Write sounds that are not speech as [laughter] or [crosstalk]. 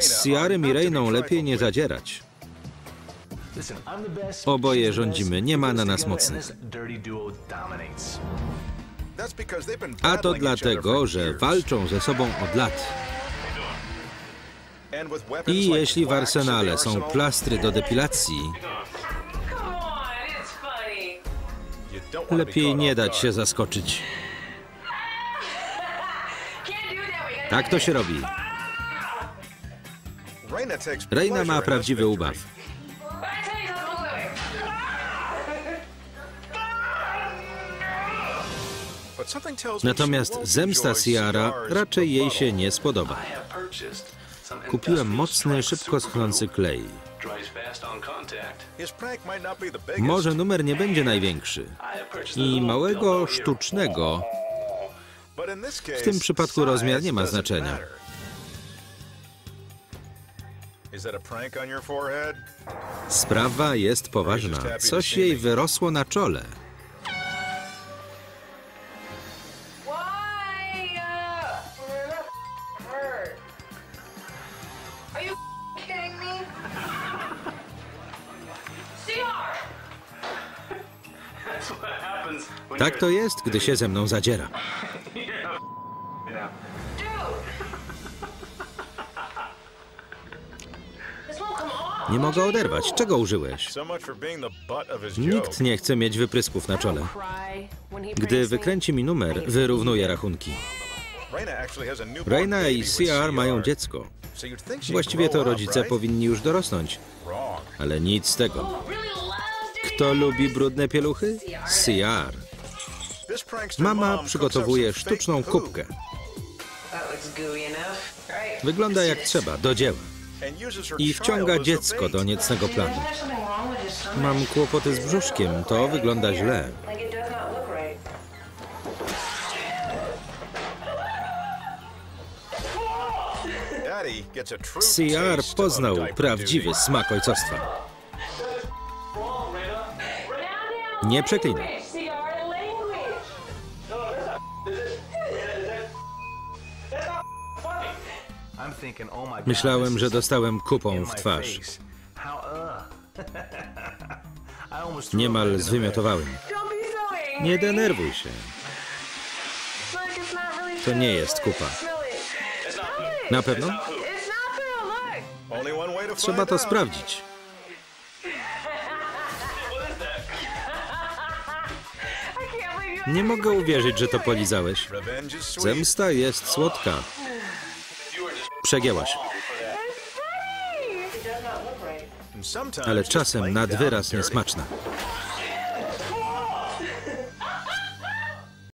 Z Ciarem i Reyną lepiej nie zadzierać. Oboje rządzimy, nie ma na nas mocnych. A to dlatego, że walczą ze sobą od lat. I jeśli w arsenale są plastry do depilacji, lepiej nie dać się zaskoczyć. [laughs] Tak to się robi. Reyna ma prawdziwy ubaw. Natomiast zemsta Ciara raczej jej się nie spodoba. Kupiłem mocny, szybko schnący klej. Może numer nie będzie największy. I małego, sztucznego, W tym przypadku rozmiar nie ma znaczenia. Sprawa jest poważna. Coś jej wyrosło na czole. Tak to jest, gdy się ze mną zadziera. Nie mogę oderwać. Czego użyłeś? Nikt nie chce mieć wyprysków na czole. Gdy wykręci mi numer, wyrównuje rachunki. Reina i CR mają dziecko. Właściwie to rodzice powinni już dorosnąć, ale nic z tego. Loves Kto lubi brudne pieluchy? CR. Mama przygotowuje sztuczną kubkę. Wygląda jak trzeba, do dzieła. I wciąga dziecko do niecnego planu. Mam kłopoty z brzuszkiem, to wygląda źle. CR poznał prawdziwy smak ojcostwa. Nie przeklinaj. Myślałem, że dostałem kupą w twarz. [laughs] Niemal zwymiotowałem. Nie denerwuj się. To nie jest kupa. Na pewno? Trzeba to sprawdzić. Nie mogę uwierzyć, że to polizałeś. Zemsta jest słodka. Przegięłaś, ale czasem nad wyraz niesmaczna.